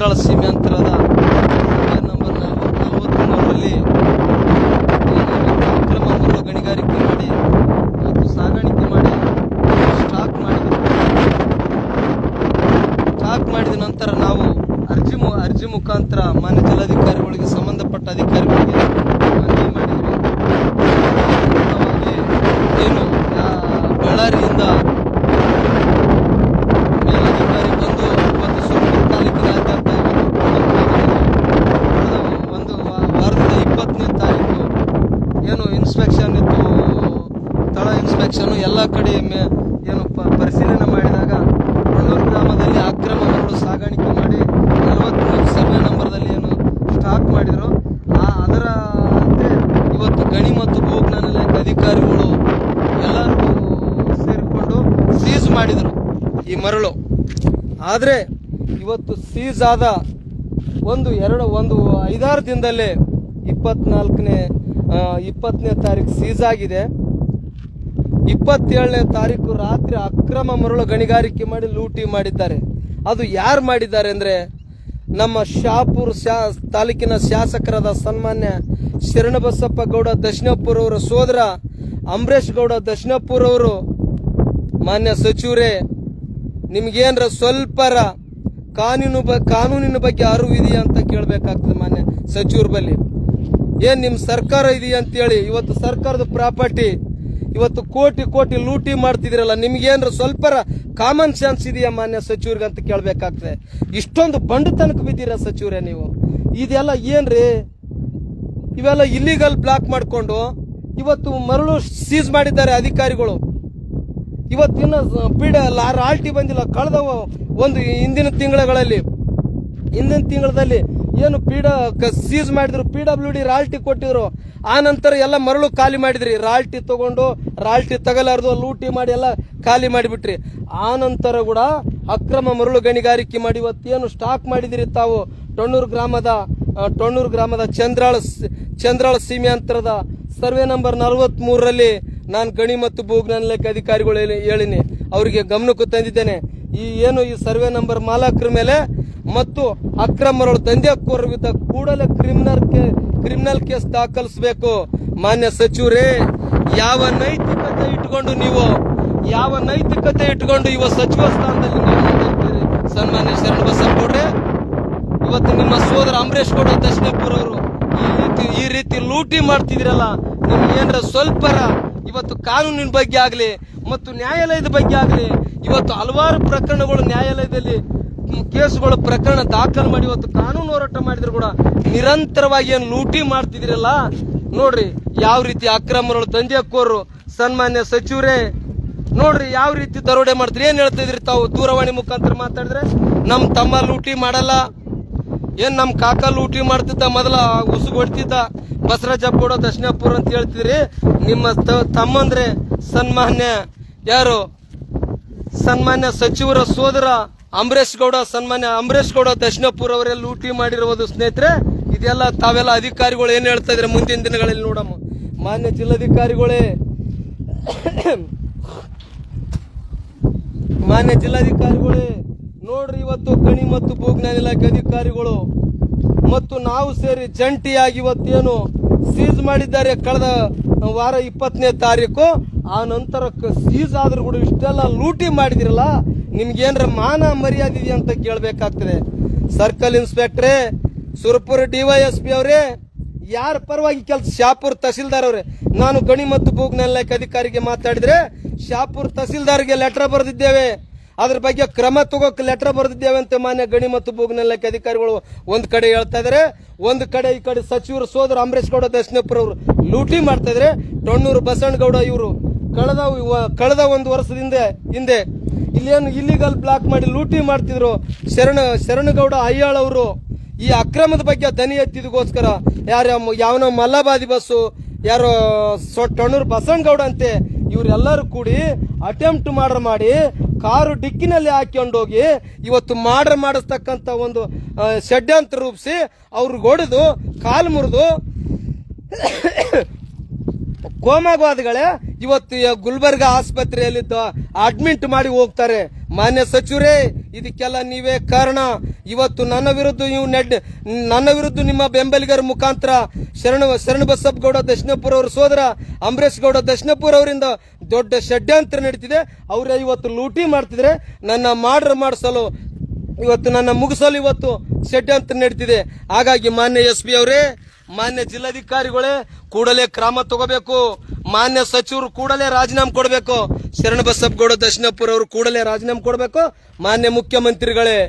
ಚಂದ್ರಾಳ ಸೀಮೆ ಅಂತರದ ನಂಬರ್ ನಲವತ್ಮೂರರಲ್ಲಿ ಅಕ್ರಮ ಮರಳು ಗಣಿಗಾರಿಕೆ ಮಾಡಿ ಮತ್ತು ಸಾಗಾಣಿಕೆ ಮಾಡಿ ಸ್ಟಾಕ್ ಮಾಡಿದರು ಸ್ಟಾಕ್ ಮಾಡಿದ ನಂತರ ನಾವು ಅರ್ಜಿ ಮು ಅರ್ಜಿ ಮುಖಾಂತರ ಮಾನ್ಯ ಜಿಲ್ಲಾಧಿಕಾರಿಗಳಿಗೆ ಸಂಬಂಧಪಟ್ಟ ಅಧಿಕಾರಿಗಳಿಗೆ ಮನವಿ ಮಾಡಿದ್ವಿ ಅವಾಗಿ ಏನು ಯಾ- ಬಳ್ಳಾರಿಯಿಂದ ಮೇಲಧಿಕಾರಿ ಬಂದು ಇವತ್ತು ಸುರಪುರ ತಾಲೂಕಿನಾದ್ಯಂತ ಇವತ್ತು ಒಂದು ವಾ- ವಾರದ ಇಪ್ಪತ್ತನೇ ತಾರೀಕು ಏನು ಇನ್ಸ್ಪೆಕ್ಷನ್ ಇತ್ತು ತಳ ಇನ್ಸ್ಪೆಕ್ಷನ್ ಎಲ್ಲ ಕಡೆ ಮೇ ಏನು ಪ- ಪರಿಶೀಲನೆ ಮಾಡಿದಾಗ ಹೊಳ್ಳೂರು ಗ್ರಾಮದಲ್ಲಿ ಅಕ್ರಮ ಮರಳು ಸಾಗಾಣಿಕೆ ಮಾಡಿ ನಲವತ್ಮೂರು ಸರ್ವೆ ನಂಬರ್ದಲ್ಲಿ ಏನು ಸ್ಟಾಕ್ ಮಾಡಿದ್ರು ಆ ಅದರ ಅಂತೆ ಇವತ್ತು ಗಣಿ ಮತ್ತು ಭೂಜ್ಞಾನ ಇಲಾಖೆ ಅಧಿಕಾರಿಗಳು ಎಲ್ಲರೂ ಸೇರಿಕೊಂಡು ಸೀಸ್ ಮಾಡಿದರು ಈ ಮರಳು. ಆದರೆ ಇವತ್ತು ಸೀಸ್ ಆದ ಒಂದು ಎರಡು, ಒಂದು ಐದಾರು ದಿನದಲ್ಲೇ ಇಪ್ಪತ್ನಾಲ್ಕನೇ ಇಪ್ಪತ್ತನೇ ತಾರೀಕು ಸೀಸ್ ಆಗಿದೆ. ಇಪ್ಪತ್ತೇಳನೇ ತಾರೀಕು ರಾತ್ರಿ ಅಕ್ರಮ ಮರಳು ಗಣಿಗಾರಿಕೆ ಮಾಡಿ ಲೂಟಿ ಮಾಡಿದ್ದಾರೆ. ಅದು ಯಾರು ಮಾಡಿದ್ದಾರೆ ಅಂದರೆ ನಮ್ಮ ಶಾಪುರ್ ಶಾ, ತಾಲೂಕಿನ ಶಾಸಕರಾದ ಸನ್ಮಾನ್ಯ ಶರಣಬಸಪ್ಪ ಗೌಡ, ದಕ್ಷಿಣಪುರ ಅವರ ಸೋದರ ಅಂಬರೀಷ್ ಗೌಡ, ದಕ್ಷಿಣಪುರ ಅವರು ಮಾನ್ಯ ಸಚಿವರೇ ನಿಮ್ಗೇನ್ರ ಸ್ವಲ್ಪರ ಕಾನೂನು ಕಾನೂನಿನ ಬಗ್ಗೆ ಅರಿವು ಇದೆಯಾ ಅಂತ ಕೇಳಬೇಕಾಗ್ತದೆ ಮಾನ್ಯ ಸಚಿವರ ಬಳಿ. ಏನ್ ನಿಮ್ ಸರ್ಕಾರ ಇದೆಯಾ ಅಂತೇಳಿ, ಇವತ್ತು ಸರ್ಕಾರದ ಪ್ರಾಪರ್ಟಿ, ಇವತ್ತು ಕೋಟಿ ಕೋಟಿ ಲೂಟಿ ಮಾಡ್ತಿದಿರಲ್ಲ, ನಿಮ್ಗೇನ್ರ ಸ್ವಲ್ಪರ ಕಾಮನ್ ಸೆನ್ಸ್ ಇದೆಯಾ ಮಾನ್ಯ ಸಚಿವರಿಗೆ ಅಂತ ಕೇಳಬೇಕಾಗ್ತದೆ. ಇಷ್ಟೊಂದು ಬಂಡತನಕ್ಕೆ ಬಿದ್ದೀರಾ ಸಚಿವರೇ ನೀವು? ಇದೆಲ್ಲ ಏನ್ರಿ? ಇವೆಲ್ಲ ಇಲ್ಲಿಗಲ್ ಬ್ಲಾಕ್ ಮಾಡಿಕೊಂಡು, ಇವತ್ತು ಮರಳು ಸೀಸ್ ಮಾಡಿದ್ದಾರೆ ಅಧಿಕಾರಿಗಳು. ಇವತ್ತಿನ ಪೀಡ ರಾಲ್ಟಿ ಬಂದಿಲ್ಲ. ಕಳೆದ ಒಂದು ಹಿಂದಿನ ತಿಂಗಳುಗಳಲ್ಲಿ, ಹಿಂದಿನ ತಿಂಗಳಲ್ಲಿ ಏನು ಪೀಡ ಸೀಸ್ ಮಾಡಿದ್ರು ಪಿ ಡಬ್ಲ್ಯೂ ಡಿ ರಾಲ್ಟಿ ಕೊಟ್ಟಿದ್ರು. ಆ ನಂತರ ಎಲ್ಲ ಮರಳು ಖಾಲಿ ಮಾಡಿದ್ರಿ. ರಾಲ್ಟಿ ತಗೊಂಡು, ರಾಲ್ಟಿ ತಗಲಾರ್ದು, ಲೂಟಿ ಮಾಡಿ ಎಲ್ಲ ಖಾಲಿ ಮಾಡಿಬಿಟ್ರಿ. ಆ ನಂತರ ಕೂಡ ಅಕ್ರಮ ಮರಳು ಗಣಿಗಾರಿಕೆ ಮಾಡಿ ಇವತ್ತೇನು ಸ್ಟಾಕ್ ಮಾಡಿದಿರಿ ತಾವು. ಟೊಣ್ಣೂರು ಗ್ರಾಮದ ಟೊಣ್ಣೂರು ಗ್ರಾಮದ ಚಂದ್ರಾಳ ಚಂದ್ರಾಳ ಸೀಮೆ ಅಂತರದ ಸರ್ವೆ ನಂಬರ್ ನಲವತ್ತ್ ಮೂರರಲ್ಲಿ ನಾನು ಗಣಿ ಮತ್ತು ಭೂಜ್ಞಾನ ಇಲಾಖೆ ಅಧಿಕಾರಿಗಳು ಹೇಳಿ- ಹೇಳಿನಿ. ಅವರಿಗೆ ಗಮನಕ್ಕೂ ತಂದಿದ್ದೇನೆ. ಈ ಏನು ಈ ಸರ್ವೆ ನಂಬರ್ ಮಾಲಕರ ಮೇಲೆ ಮತ್ತು ಅಕ್ರಮ ದಂಧೆ ದಂಧೆಕೋರ ವಿರುದ್ಧ ಕೂಡಲೇ ಕ್ರಿಮಿನಲ್ ಕ್ರಿಮಿನಲ್ ಕೇಸ್ ದಾಖಲಿಸಬೇಕು. ಮಾನ್ಯ ಸಚಿವರೇ, ಯಾವ ನೈತಿಕತೆ ಇಟ್ಕೊಂಡು ನೀವು ಯಾವ ನೈತಿಕತೆ ಇಟ್ಕೊಂಡು ಇವ ಸಚಿವ ಸ್ಥಾನದಲ್ಲಿ ನೀವು ಸನ್ಮಾನ್ಯ ಶರಣ ಬಸಪ್ಪಗೌಡ್ರೆ ಇವತ್ತು ನಿಮ್ಮ ಸೋದರ ಅಂಬರೀಶ್ ಗೌಡ ದಕ್ಷಿಣಪುರ ಅವರು ಈ ರೀತಿ ಈ ರೀತಿ ಲೂಟಿ ಮಾಡ್ತಿದಿರಲ್ಲ ನಿಮ್ಗೆ ಸ್ವಲ್ಪ ಸ್ವಲ್ಪರ ಇವತ್ತು ಕಾನೂನಿನ ಬಗ್ಗೆ ಆಗಲಿ ಮತ್ತು ನ್ಯಾಯಾಲಯದ ಬಗ್ಗೆ ಆಗಲಿ, ಇವತ್ತು ಹಲವಾರು ಪ್ರಕರಣಗಳು ನ್ಯಾಯಾಲಯದಲ್ಲಿ ಕೇಸುಗಳು ಪ್ರಕರಣ ದಾಖಲು ಮಾಡಿ ಇವತ್ತು ಕಾನೂನು ಹೋರಾಟ ಮಾಡಿದ್ರು ಕೂಡ ನಿರಂತರವಾಗಿ ಏನು ಲೂಟಿ ಮಾಡ್ತಿದಿರಲ್ಲ? ನೋಡ್ರಿ, ಯಾವ ರೀತಿ ಅಕ್ರಮಗಳು ದಂಧೆಕೋರು ಸನ್ಮಾನ್ಯ ಸಚಿವರೇ, ನೋಡ್ರಿ, ಯಾವ ರೀತಿ ದರೋಡೆ ಮಾಡ್ತೀರಿ ಏನ್ ಹೇಳ್ತಾ ಇದ್ರಿ ತಾವು? ದೂರವಾಣಿ ಮುಖಾಂತರ ಮಾತಾಡಿದ್ರೆ, ನಮ್ ತಮ್ಮ ಲೂಟಿ ಮಾಡಲ್ಲ. ಏನ್ ನಮ್ ಕಾಕ ಲೂಟಿ ಮಾಡ್ತಿದ್ದ ಮೊದಲ ಉಸುಗ್ ಹೊಡ್ತಿದ್ದ ಬಸವರಾಜ ಕೂಡ ದಕ್ಷಿಣಪುರ ಅಂತ ಹೇಳ್ತಿದ್ರಿ. ನಿಮ್ಮ ತಮ್ಮಂದ್ರೆ ಸನ್ಮಾನ್ಯ ಯಾರು? ಸನ್ಮಾನ್ಯ ಸಚಿವರ ಸೋದರ ಅಂಬರೀಶ್ ಗೌಡ, ಸನ್ಮಾನ್ಯ ಅಂಬರೀಶ್ ಗೌಡ ದಕ್ಷಿಣಪುರ ಅವರೆಲ್ಲ ಲೂಟಿ ಮಾಡಿರುವುದು ಸ್ನೇಹಿತರೆ, ಇದೆಲ್ಲ ತಾವೆಲ್ಲ ಅಧಿಕಾರಿಗಳು ಏನ್ ಹೇಳ್ತಾ ಇದ್ರೆ ಮುಂದಿನ ದಿನಗಳಲ್ಲಿ ನೋಡಮ್ಮ. ಮಾನ್ಯ ಜಿಲ್ಲಾಧಿಕಾರಿಗಳೇ ಮಾನ್ಯ ಜಿಲ್ಲಾಧಿಕಾರಿಗಳೇ, ನೋಡ್ರಿ ಇವತ್ತು ಗಣಿ ಮತ್ತು ಭೂಜ್ಞಾನ ಇಲಾಖೆ ಅಧಿಕಾರಿಗಳು, ಮತ್ತು ನಾವು ಸೇರಿ ಜಂಟಿಯಾಗಿ ಇವತ್ತೇನು ಸೀಸ್ ಮಾಡಿದ್ದಾರೆ ಕಳೆದ ವಾರ ಇಪ್ಪತ್ತನೇ ತಾರೀಕು. ಆ ನಂತರ ಸೀಸ್ ಆದ್ರೂ ಕೂಡ ಇಷ್ಟೆಲ್ಲ ಲೂಟಿ ಮಾಡಿದಿರಲ್ಲ, ನಿಮ್ಗೇನ್ರ ಮಾನ ಮರ್ಯಾದೆ ಅಂತ ಕೇಳಬೇಕಾಗ್ತದೆ. ಸರ್ಕಲ್ ಇನ್ಸ್ಪೆಕ್ಟ್ರೇ, ಸುರಪುರ ಡಿವೈಎಸ್ಪಿ ಅವರೇ, ಯಾರ ಪರವಾಗಿ ಕೆಲಸ, ಶಾಪುರ್ ತಹಸೀಲ್ದಾರ್ ಅವರೇ. ನಾನು ಗಣಿ ಮತ್ತು ಇಲಾಖೆ ಅಧಿಕಾರಿಗೆ ಮಾತಾಡಿದ್ರೆ, ಶಾಪುರ್ ತಹಸೀಲ್ದಾರ್ಗೆ ಲೆಟರ್ ಬರೆದಿದ್ದೇವೆ. ಅದ್ರ ಬಗ್ಗೆ ಕ್ರಮ ತಗೋಕ್ ಲೆಟರ್ ಬರೆದಿದ್ದೇವೆ ಅಂತ ಮಾನ್ಯ ಗಣಿ ಮತ್ತು ಭೂಜ್ಞಾನ ಇಲಾಖೆ ಅಧಿಕಾರಿಗಳು ಒಂದ್ ಕಡೆ ಹೇಳ್ತಾ ಇದಾರೆ. ಒಂದ್ ಕಡೆ ಈ ಕಡೆ ಸಚಿವರು ಸೋದರ ಅಂಬರೀಶ್ ಗೌಡ ದರ್ಶನಪುರ ಅವರು ಲೂಟಿ ಮಾಡ್ತಾ ಇದ್ರೆ. ಟೊಣ್ಣೂರು ಬಸವನಗೌಡ ಇವರು ಕಳೆದ ಕಳೆದ ಒಂದು ವರ್ಷದಿಂದ ಹಿಂದೆ ಇಲ್ಲೇನು ಇಲ್ಲಿಗಲ್ ಬ್ಲಾಕ್ ಮಾಡಿ ಲೂಟಿ ಮಾಡ್ತಿದ್ರು. ಶರಣ ಶರಣಗೌಡ ಅಯ್ಯಾಳ್ ಅವರು ಈ ಅಕ್ರಮದ ಬಗ್ಗೆ ದನಿ ಎತ್ತಿದಗೋಸ್ಕರ ಯಾರ ಯಾವನೋ ಮಲ್ಲಬಾದಿ ಬಸ್ಸು, ಯಾರೋ ಸೊ- ಟೊಣ್ಣೂರು ಬಸವನಗೌಡ ಅಂತೆ ಇವರೆಲ್ಲರೂ ಕೂಡಿ ಅಟೆಂಪ್ಟ್ ಮಾಡ್ರ ಮಾಡಿ ಕಾರು ಡಿಕ್ಕಿನಲ್ಲಿ ಹಾಕೊಂಡೋಗಿ ಇವತ್ತು ಮಾಡ್ರ ಮಾಡಿಸ್ತಕ್ಕಂಥ ಒಂದು ಷಡ್ಯಂತ್ರ ರೂಪಿಸಿ ಅವ್ರಿಗೆ ಹೊಡೆದು ಕಾಲು ಮುರಿದು ಕೋಮಗವಾದಿಗಳೇ ಇವತ್ತು ಗುಲ್ಬರ್ಗ ಆಸ್ಪತ್ರೆಯಲ್ಲಿ ಅಡ್ಮಿಂಟ್ ಮಾಡಿ ಹೋಗ್ತಾರೆ. ಮಾನ್ಯ ಸಚಿವರೇ ಇದಕ್ಕೆಲ್ಲ ನೀವೇ ಕಾರಣ. ಇವತ್ತು ನನ್ನ ವಿರುದ್ಧ ನೀವು ನೆಡ್, ನನ್ನ ವಿರುದ್ಧ ನಿಮ್ಮ ಬೆಂಬಲಿಗರ ಮುಖಾಂತರ ಶರಣ ಶರಣ ಬಸಪ್ಪಗೌಡ ದಕ್ಷಿಣಪುರ ಅವರ ಸೋದರ ಅಂಬರೀಶ್ ಗೌಡ ದಕ್ಷಿಣಪುರ ಅವರಿಂದ ದೊಡ್ಡ ಷಡ್ಯಂತ್ರ ನಡೀತಿದೆ. ಅವರೇ ಇವತ್ತು ಲೂಟಿ ಮಾಡ್ತಿದ್ರೆ ನನ್ನ ಮಾಡ್ರ ಮಾಡಿಸಲು, ಇವತ್ತು ನನ್ನ ಮುಗಿಸಲು ಇವತ್ತು ಷಡ್ಯಂತ್ರ ನಡೀತಿದೆ. ಹಾಗಾಗಿ ಮಾನ್ಯ ಎಸ್ ಪಿ ಅವರೇ, ಮಾನ್ಯ ಜಿಲ್ಲಾಧಿಕಾರಿಗಳೇ ಕೂಡಲೇ ಕ್ರಮ ತಗೋಬೇಕು. ಮಾನ್ಯ ಸಚಿವರು ಕೂಡಲೇ ರಾಜೀನಾಮೆ ಕೊಡಬೇಕು. ಶರಣ ದರ್ಶನಪುರ ಅವರು ಕೂಡಲೇ ರಾಜೀನಾಮೆ ಕೊಡಬೇಕು. ಮಾನ್ಯ ಮುಖ್ಯಮಂತ್ರಿಗಳೇ,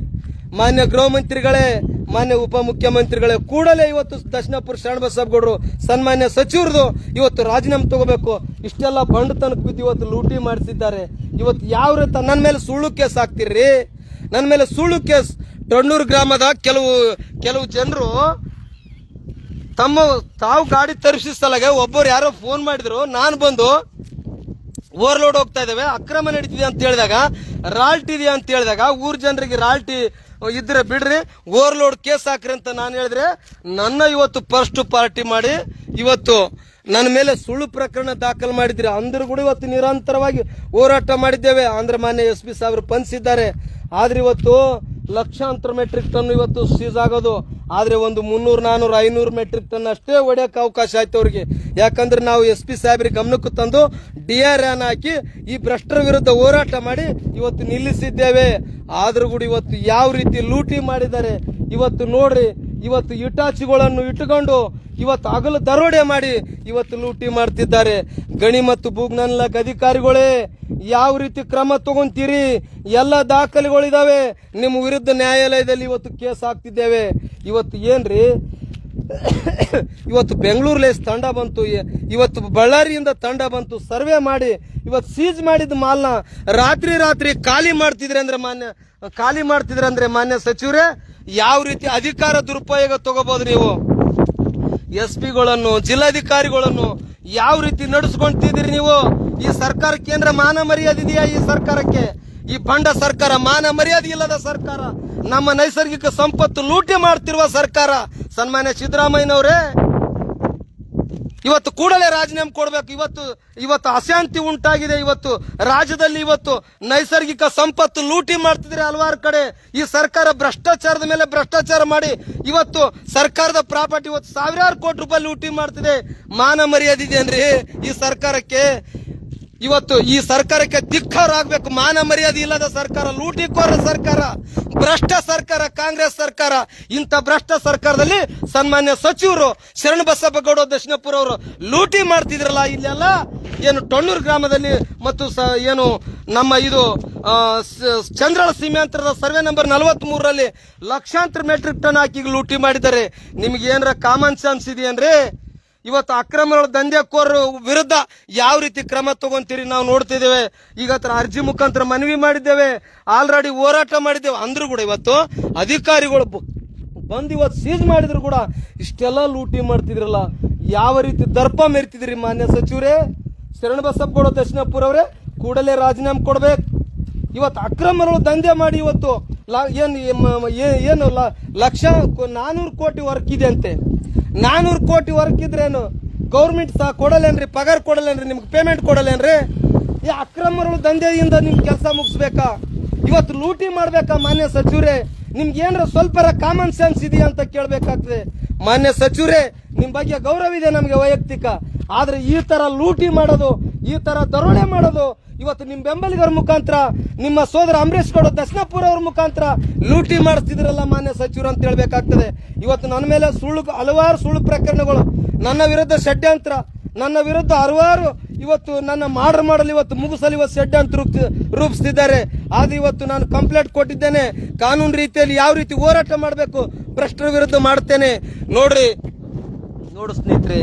ಮಾನ್ಯ ಗೃಹ ಮಂತ್ರಿಗಳೇ, ಮಾನ್ಯ ಉಪಮುಖ್ಯಮಂತ್ರಿಗಳೇ ಕೂಡಲೇ ಇವತ್ತು ದಶನಪುರ ಶರಣಬಸಪ್ಪಗೌಡರು ಸನ್ಮಾನ್ಯ ಸಚಿವರದು ಇವತ್ತು ರಾಜೀನಾಮೆ ತಗೋಬೇಕು. ಇಷ್ಟೆಲ್ಲ ಬಂಡತನಕ್ಕೆ ತನಕ ಬಿದ್ದು ಇವತ್ತು ಲೂಟಿ ಮಾಡಿಸಿದ್ದಾರೆ. ಇವತ್ತು ಯಾವ ರೀತಿ ನನ್ನ ಮೇಲೆ ಸುಳ್ಳು ಕೇಸ್ ಹಾಕ್ತಿರ್ರಿ? ನನ್ನ ಮೇಲೆ ಸುಳ್ಳು ಕೇಸ್. ಟೊಣ್ಣೂರು ಗ್ರಾಮದ ಕೆಲವು ಕೆಲವು ಜನರು ತಮ್ಮ ತಾವು ಗಾಡಿ ತರಿಸಿದ ಒಬ್ಬರು ಯಾರೋ ಫೋನ್ ಮಾಡಿದ್ರು. ನಾನು ಬಂದು ಓವರ್ಲೋಡ್ ಹೋಗ್ತಾ ಇದಾವೆ. ಅಕ್ರಮ ನಡೀತಿದೆ ಅಂತ ಹೇಳಿದಾಗ ರಾಲ್ಟಿ ಇದೆಯಾ ಅಂತ ಹೇಳಿದಾಗ, ಊರ್ ಜನರಿಗೆ ರಾಲ್ಟಿ ಇದ್ರೆ ಬಿಡ್ರಿ, ಓವರ್ಲೋಡ್ ಕೇಸ್ ಹಾಕ್ರಿ ಅಂತ ನಾನು ಹೇಳಿದ್ರೆ, ನನ್ನ ಇವತ್ತು ಫಸ್ಟ್ ಪಾರ್ಟಿ ಮಾಡಿ, ಇವತ್ತು ನನ್ನ ಮೇಲೆ ಸುಳ್ಳು ಪ್ರಕರಣ ದಾಖಲು ಮಾಡಿದ್ರಿ ಅಂದ್ರೂ ಕೂಡ ಇವತ್ತು ನಿರಂತರವಾಗಿ ಹೋರಾಟ ಮಾಡಿದ್ದೇವೆ. ಅಂದ್ರೆ ಮಾನ್ಯ ಎಸ್ ಪಿ ಸಾಹೇಬರು ಪಂಚಿದ್ದಾರೆ ಆದ್ರೆ ಇವತ್ತು ಲಕ್ಷಾಂತರ ಮೆಟ್ರಿಕ್ ಟನ್ ಇವತ್ತು ಸೀಸ್ ಆಗೋದು. ಆದರೆ ಒಂದು ಮುನ್ನೂರು, ನಾನೂರು, ಐನೂರು ಮೆಟ್ರಿಕ್ ಟನ್ ಅಷ್ಟೇ ಹೊಡೆಯಕ್ಕೆ ಅವಕಾಶ ಆಯ್ತು ಅವ್ರಿಗೆ. ಯಾಕಂದ್ರೆ ನಾವು ಎಸ್ ಪಿ ಸಾಹೇಬ್ರಿಗೆ ಗಮನಕ್ಕೆ ತಂದು ಡಿ ಆರ್ ಎನ್ ಹಾಕಿ ಈ ಭ್ರಷ್ಟರ ವಿರುದ್ಧ ಹೋರಾಟ ಮಾಡಿ ಇವತ್ತು ನಿಲ್ಲಿಸಿದ್ದೇವೆ. ಆದ್ರೂ ಕೂಡ ಇವತ್ತು ಯಾವ ರೀತಿ ಲೂಟಿ ಮಾಡಿದ್ದಾರೆ, ಇವತ್ತು ನೋಡ್ರಿ, ಇವತ್ತು ಇಟಾಚಿಗಳನ್ನು ಇಟ್ಟುಕೊಂಡು ಇವತ್ತು ಹಗಲು ದರೋಡೆ ಮಾಡಿ ಇವತ್ತು ಲೂಟಿ ಮಾಡ್ತಿದ್ದಾರೆ. ಗಣಿ ಮತ್ತು ಭೂಜ್ಞಾನ ಅಧಿಕಾರಿಗಳೇ ಯಾವ ರೀತಿ ಕ್ರಮ ತಗೊಂತೀರಿ? ಎಲ್ಲ ದಾಖಲೆಗಳಿದಾವೆ. ನಿಮ್ಮ ವಿರುದ್ಧ ನ್ಯಾಯಾಲಯದಲ್ಲಿ ಇವತ್ತು ಕೇಸ್ ಹಾಕ್ತಿದ್ದೇವೆ. ಇವತ್ತು ಏನ್ರಿ? ಇವತ್ತು ಬೆಂಗಳೂರಲ್ಲಿ ತಂಡ ಬಂತು. ಇವತ್ತು ಬಳ್ಳಾರಿಯಿಂದ ತಂಡ ಬಂತು. ಸರ್ವೆ ಮಾಡಿ, ಇವತ್ತು ಸೀಜ್ ಮಾಡಿದ ಮಾಲ್ನ ರಾತ್ರಿ ರಾತ್ರಿ ಖಾಲಿ ಮಾಡ್ತಿದ್ರೆ ಅಂದ್ರೆ ಮಾನ್ಯ, ಖಾಲಿ ಮಾಡ್ತಿದ್ರೆ ಅಂದ್ರೆ ಮಾನ್ಯ ಸಚಿವರೇ, ಯಾವ ರೀತಿ ಅಧಿಕಾರ ದುರುಪಯೋಗ ತಗೋಬಹುದು ನೀವು? ಎಸ್ ಪಿಗಳನ್ನು ಜಿಲ್ಲಾಧಿಕಾರಿಗಳನ್ನು ಯಾವ ರೀತಿ ನಡೆಸ್ಕೊಂತಿದ್ದೀರಿ ನೀವು? ಈ ಸರ್ಕಾರ ಕೇಂದ್ರ ಮಾನ ಮರ್ಯಾದೆ ಇದೆಯಾ ಈ ಸರ್ಕಾರಕ್ಕೆ? ಈ ಬಂಡ ಸರ್ಕಾರ ಮಾನ ಮರ್ಯಾದೆ ಇಲ್ಲದ ಸರ್ಕಾರ? ನಮ್ಮ ನೈಸರ್ಗಿಕ ಸಂಪತ್ತು ಲೂಟಿ ಮಾಡ್ತಿರುವ ಸರ್ಕಾರ? ಸನ್ಮಾನ್ಯ ಸಿದ್ದರಾಮಯ್ಯನವರೇ, ಇವತ್ತು ಕೂಡಲೇ ರಾಜೀನಾಮೆ ಕೊಡಬೇಕು. ಇವತ್ತು ಇವತ್ತು ಅಶಾಂತಿ ಉಂಟಾಗಿದೆ. ಇವತ್ತು ರಾಜ್ಯದಲ್ಲಿ ಇವತ್ತು ನೈಸರ್ಗಿಕ ಸಂಪತ್ತು ಲೂಟಿ ಮಾಡ್ತಿದ್ರೆ ಹಲವಾರು ಕಡೆ ಈ ಸರ್ಕಾರ ಭ್ರಷ್ಟಾಚಾರದ ಮೇಲೆ ಭ್ರಷ್ಟಾಚಾರ ಮಾಡಿ ಇವತ್ತು ಸರ್ಕಾರದ ಪ್ರಾಪರ್ಟಿ ಇವತ್ತು ಸಾವಿರಾರು ಕೋಟಿ ರೂಪಾಯಿ ಲೂಟಿ ಮಾಡ್ತಿದೆ. ಮಾನ ಮರ್ಯಾದೆ ಇದೆಯನ್ರಿ ಈ ಸರ್ಕಾರಕ್ಕೆ ಇವತ್ತು ಈ ಸರ್ಕಾರಕ್ಕೆ ಧಿಕ್ಕಾರ ಆಗ್ಬೇಕು ಮಾನ ಮರ್ಯಾದೆ ಇಲ್ಲದ ಸರ್ಕಾರ, ಲೂಟಿಕೋರ ಸರ್ಕಾರ, ಭ್ರಷ್ಟ ಸರ್ಕಾರ, ಕಾಂಗ್ರೆಸ್ ಸರ್ಕಾರ. ಇಂಥ ಭ್ರಷ್ಟ ಸರ್ಕಾರದಲ್ಲಿ ಸನ್ಮಾನ್ಯ ಸಚಿವರು ಶರಣ ಬಸಪ್ಪಗೌಡ ದಕ್ಷಿಣಪುರ ಅವರು ಲೂಟಿ ಮಾಡ್ತಿದ್ರಲ್ಲ ಇಲ್ಲೆಲ್ಲ? ಏನು ಟೊಣ್ಣೂರು ಗ್ರಾಮದಲ್ಲಿ ಮತ್ತು ಏನು ನಮ್ಮ ಇದು ಚಂದ್ರಳ ಸೀಮಾಂತರದ ಸರ್ವೆ ನಂಬರ್ ನಲವತ್ತ್ ಮೂರರಲ್ಲಿ ಲಕ್ಷಾಂತರ ಮೆಟ್ರಿಕ್ ಟನ್ ಹಾಕಿ ಲೂಟಿ ಮಾಡಿದ್ದಾರೆ. ನಿಮ್ಗೆ ಏನಾರ ಕಾಮನ್ ಸೆನ್ಸ್ ಇದೆಯನ್ರಿ? ಇವತ್ತು ಅಕ್ರಮಗಳ ದಂಧೆಕೋರರು ವಿರುದ್ಧ ಯಾವ ರೀತಿ ಕ್ರಮ ತಗೊಂತೀರಿ ನಾವು ನೋಡ್ತಿದ್ದೇವೆ. ಈಗ ಹತ್ರ ಅರ್ಜಿ ಮುಖಾಂತರ ಮನವಿ ಮಾಡಿದ್ದೇವೆ. ಆಲ್ರೆಡಿ ಹೋರಾಟ ಮಾಡಿದ್ದೇವೆ. ಅಂದ್ರೂ ಕೂಡ ಇವತ್ತು ಅಧಿಕಾರಿಗಳು ಬಂದು ಇವತ್ತು ಸೀಜ್ ಮಾಡಿದ್ರು ಕೂಡ ಇಷ್ಟೆಲ್ಲ ಲೂಟಿ ಮಾಡ್ತಿದ್ರಲ್ಲ. ಯಾವ ರೀತಿ ದರ್ಪ ಮೆರಿತಿದ್ರಿ ಮಾನ್ಯ ಸಚಿವರೇ? ಶರಣ ಬಸಪ್ಪಗೌಡ ದಕ್ಷಿಣಪುರ ಅವರೇ, ಕೂಡಲೇ ರಾಜೀನಾಮೆ ಕೊಡ್ಬೇಕು. ಇವತ್ತು ಅಕ್ರಮಗಳು ದಂಧೆ ಮಾಡಿ ಇವತ್ತು ಏನು ಏನು ಲಕ್ಷ ನಾನೂರು ಕೋಟಿ ವರ್ಕ್ ಇದೆ ಅಂತೆ. ನಾನೂರು ಕೋಟಿ ವರ್ಕ್ ಇದ್ರೇನು ಗೌರ್ಮೆಂಟ್ ಸಹ ಕೊಡಲೇನ್ರಿ, ಪಗಾರ ಕೊಡಲೇನ್ರಿ, ನಿಮ್ಗೆ ಪೇಮೆಂಟ್ ಕೊಡಲೇನ್ರಿ? ಈ ಅಕ್ರಮಗಳು ದಂಧೆಯಿಂದ ನಿಮ್ ಕೆಲಸ ಮುಗಿಸ್ಬೇಕಾ? ಇವತ್ತು ಲೂಟಿ ಮಾಡ್ಬೇಕಾ ಮಾನ್ಯ ಸಚಿವರೇ? ನಿಮ್ಗೆ ಏನಾರ ಸ್ವಲ್ಪ ಕಾಮನ್ ಸೆನ್ಸ್ ಇದೆಯಾ ಅಂತ ಕೇಳ್ಬೇಕಾಗ್ತದೆ. ಮಾನ್ಯ ಸಚಿವರೇ, ನಿಮ್ ಬಗ್ಗೆ ಗೌರವ ಇದೆ ನಮಗೆ ವೈಯಕ್ತಿಕ. ಆದ್ರೆ ಈ ತರ ಲೂಟಿ ಮಾಡೋದು ಈ ತರ ದರೋಡೆ ಮಾಡೋದು ಇವತ್ತು ನಿಮ್ ಬೆಂಬಲಿಗರ ಮುಖಾಂತರ, ನಿಮ್ಮ ಸೋದರ ಅಂಬರೀಶ್ ಗೌಡ ದರ್ಶನಪುರ ಅವ್ರ ಮುಖಾಂತರ ಲೂಟಿ ಮಾಡಿಸ್ತಿದ್ರಲ್ಲ ಮಾನ್ಯ ಸಚಿವರು ಅಂತ ಹೇಳ್ಬೇಕಾಗ್ತದೆ. ಇವತ್ತು ನನ್ನ ಮೇಲೆ ಸುಳ್ಳು, ಹಲವಾರು ಸುಳ್ಳು ಪ್ರಕರಣಗಳು, ನನ್ನ ವಿರುದ್ಧ ಷಡ್ಯಂತ್ರ, ನನ್ನ ವಿರುದ್ಧ ಹಲವಾರು ಇವತ್ತು ನನ್ನ ಮಾಡ್ರ್ ಮಾಡಲು ಇವತ್ತು ಮುಗಿಸಲು ಇವತ್ತು ಷಡ್ಯಂತ್ರ ರೂಪ, ರೂಪಿಸ್ತಿದ್ದಾರೆ. ಆದ್ರೆ ಇವತ್ತು ನಾನು ಕಂಪ್ಲೇಂಟ್ ಕೊಟ್ಟಿದ್ದೇನೆ. ಕಾನೂನು ರೀತಿಯಲ್ಲಿ ಯಾವ ರೀತಿ ಹೋರಾಟ ಮಾಡಬೇಕು, ಭ್ರಷ್ಟರ ವಿರುದ್ಧ ಮಾಡ್ತೇನೆ ನೋಡ್ರಿ, ನೋಡು ಸ್ನೇಹಿತರೆ,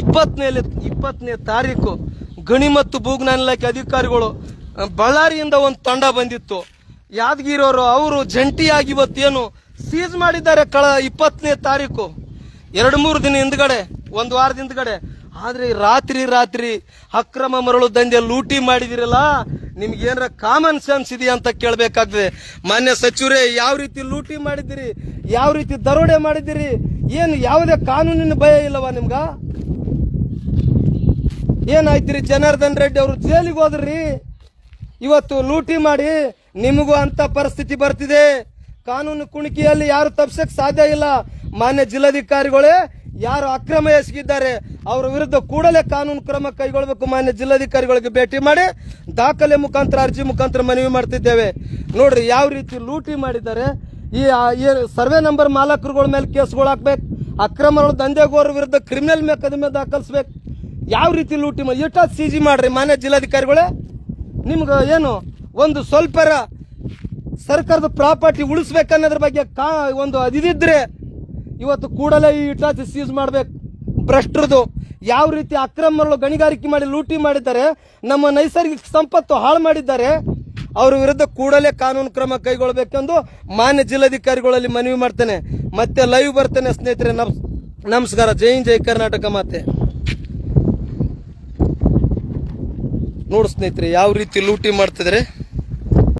ಇಪ್ಪತ್ತನೇ ಇಪ್ಪತ್ತನೇ ತಾರೀಕು ಗಣಿ ಮತ್ತು ಭೂಜ್ಞಾನ ಇಲಾಖೆ ಅಧಿಕಾರಿಗಳು ಬಳ್ಳಾರಿಯಿಂದ ಒಂದು ತಂಡ ಬಂದಿತ್ತು. ಯಾದಗಿರೋರು ಅವರು ಜಂಟಿಯಾಗಿ ಇವತ್ತೇನು ಸೀಸ್ ಮಾಡಿದ್ದಾರೆ ಕಳ ಇಪ್ಪತ್ತನೇ ತಾರೀಕು. ಎರಡು ಮೂರು ದಿನ ಹಿಂದ್ಗಡೆ, ಒಂದು ವಾರದ ಹಿಂದ್ಗಡೆ. ಆದರೆ ರಾತ್ರಿ ರಾತ್ರಿ ಅಕ್ರಮ ಮರಳು ದಂಧೆ ಲೂಟಿ ಮಾಡಿದಿರಲ್ಲ, ನಿಮ್ಗೆ ಏನಾರ ಕಾಮನ್ ಸೆನ್ಸ್ ಇದೆಯಾ ಅಂತ ಕೇಳಬೇಕಾಗ್ತದೆ. ಮಾನ್ಯ ಸಚಿವರೇ, ಯಾವ ರೀತಿ ಲೂಟಿ ಮಾಡಿದಿರಿ ಯಾವ ರೀತಿ ದರೋಡೆ ಮಾಡಿದಿರಿ ಏನು ಯಾವುದೇ ಕಾನೂನಿನ ಭಯ ಇಲ್ಲವಾ ನಿಮ್ಗ? ಏನಾಯ್ತಿರಿ ಜನಾರ್ದನ್ ರೆಡ್ಡಿ ಅವರು ಜೈಲಿಗೆ ಹೋದ್ರಿ? ಇವತ್ತು ಲೂಟಿ ಮಾಡಿ ನಿಮಗೂ ಅಂತ ಪರಿಸ್ಥಿತಿ ಬರ್ತಿದೆ. ಕಾನೂನು ಕುಣಿಕೆಯಲ್ಲಿ ಯಾರು ತಪ್ಸಕ್ ಸಾಧ್ಯ ಇಲ್ಲ. ಮಾನ್ಯ ಜಿಲ್ಲಾಧಿಕಾರಿಗಳೇ, ಯಾರು ಅಕ್ರಮ ಎಸಗಿದ್ದಾರೆ, ಅವರ ವಿರುದ್ಧ ಕೂಡಲೇ ಕಾನೂನು ಕ್ರಮ ಕೈಗೊಳ್ಳಬೇಕು ಮಾನ್ಯ ಜಿಲ್ಲಾಧಿಕಾರಿಗಳಿಗೆ ಭೇಟಿ ಮಾಡಿ ದಾಖಲೆ ಮುಖಾಂತರ, ಅರ್ಜಿ ಮುಖಾಂತರ ಮನವಿ ಮಾಡ್ತಿದ್ದೇವೆ. ನೋಡ್ರಿ ಯಾವ ರೀತಿ ಲೂಟಿ ಮಾಡಿದ್ದಾರೆ. ಈ ಸರ್ವೆ ನಂಬರ್ ಮಾಲಕರುಗಳ ಮೇಲೆ ಕೇಸ್ಗಳು ಹಾಕ್ಬೇಕು. ಅಕ್ರಮಗಳು ದಂಧೆಗೋರ ವಿರುದ್ಧ ಕ್ರಿಮಿನಲ್ ಮೊಕದ್ದಮೆ ದಾಖಲಿಸ್ಬೇಕು. ಯಾವ ರೀತಿ ಲೂಟಿ ಮಾಡಿ ಎಷ್ಟು ಸಿ ಜಿ ಮಾಡ್ರಿ ಮಾನ್ಯ ಜಿಲ್ಲಾಧಿಕಾರಿಗಳೇ. ನಿಮ್ಗೆ ಏನು ಒಂದು ಸ್ವಲ್ಪ ಸರ್ಕಾರದ ಪ್ರಾಪರ್ಟಿ ಉಳಿಸ್ಬೇಕನ್ನೋದ್ರ ಬಗ್ಗೆ ಕಾ ಒಂದು ಅದಿದ್ರೆ ಇವತ್ತು ಕೂಡಲೇ ಈ ಇಟಾಚಿ ಸೀಸ್ ಮಾಡ್ಬೇಕು. ಭ್ರಷ್ಟ್ರದು ಯಾವ ರೀತಿ ಅಕ್ರಮಗಳು ಗಣಿಗಾರಿಕೆ ಮಾಡಿ ಲೂಟಿ ಮಾಡಿದ್ದಾರೆ, ನಮ್ಮ ನೈಸರ್ಗಿಕ ಸಂಪತ್ತು ಹಾಳು ಮಾಡಿದ್ದಾರೆ, ಅವ್ರ ವಿರುದ್ಧ ಕೂಡಲೇ ಕಾನೂನು ಕ್ರಮ ಕೈಗೊಳ್ಬೇಕೆಂದು ಮಾನ್ಯ ಜಿಲ್ಲಾಧಿಕಾರಿಗಳಲ್ಲಿ ಮನವಿ ಮಾಡ್ತೇನೆ. ಮತ್ತೆ ಲೈವ್ ಬರ್ತೇನೆ ಸ್ನೇಹಿತರೆ, ನಮಸ್ ನಮಸ್ಕಾರ. ಜೈ ಜೈ ಕರ್ನಾಟಕ ಮಾತೆ. ನೋಡು ಸ್ನೇಹಿತರೆ ಯಾವ ರೀತಿ ಲೂಟಿ ಮಾಡ್ತಿದ್ರೆ